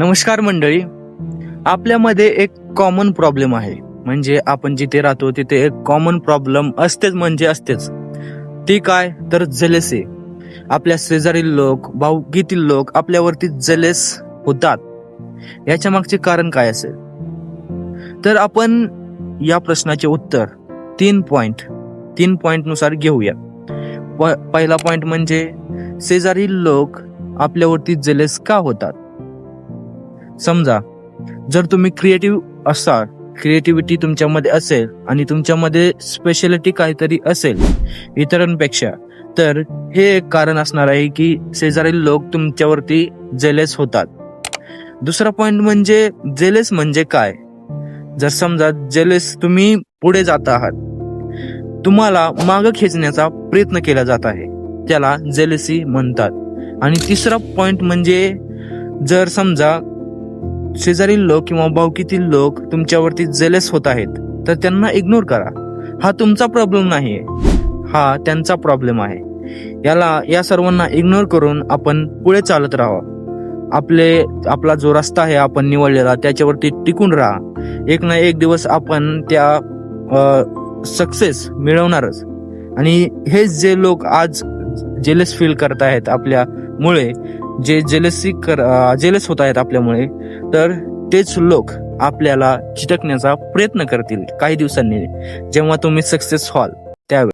नमस्कार मंडळी. आपल्यामध्ये एक कॉमन प्रॉब्लेम आहे. म्हणजे आपण जिथे राहतो तिथे एक कॉमन प्रॉब्लेम असतेच म्हणजे असतेच. ती काय? तर जलेसे आपल्या शेजारील लोक भाऊगीतील लोक आपल्यावरती जलेस होतात. याच्या मागचे कारण काय असेल? तर आपण या प्रश्नाचे उत्तर तीन पॉइंट तीन पॉइंटनुसार घेऊया प- पहिला पॉइंट म्हणजे शेजारील लोक आपल्यावरती जलेस का होतात? समजा जर तुम्ही क्रिएटिव्ह असाल क्रिएटिव्हिटी तुमच्यामध्ये असेल आणि तुमच्यामध्ये स्पेशालिटी काहीतरी असेल इतरांपेक्षा तर हे एक कारण असणार आहे की शेजारील लोक तुमच्यावरती जेलेस होतात. दुसरा पॉइंट म्हणजे जेलेस म्हणजे काय? जर समजा जेलेस तुम्ही पुढे जात आहात तुम्हाला माग खेचण्याचा प्रयत्न केला जात आहे त्याला जेलेसी म्हणतात. आणि तिसरा पॉइंट म्हणजे जर समजा शेजारील लोक किंवा भावकीतील लोक तुमच्यावरती जेलेस होत आहेत तर त्यांना इग्नोर करा. हा तुमचा प्रॉब्लेम नाही हा त्यांचा प्रॉब्लेम आहे. याला या सर्वांना इग्नोर करून आपण पुढे चालत राहावं. आपले आपला जो रस्ता आहे आपण निवडलेला त्याच्यावरती टिकून राहा. एक ना एक दिवस आपण त्या सक्सेस मिळवणारच. आणि हे जे लोक आज जेलस फील करत आहेत आपल्यामुळे जे जेलेसी कर जेलस होत आहेत आपल्यामुळे तर तेच लोक आपल्याला चिटकण्याचा प्रयत्न करतील काही दिवसांनी. जेव्हा तुम्ही सक्सेस व्हाल त्यावेळी.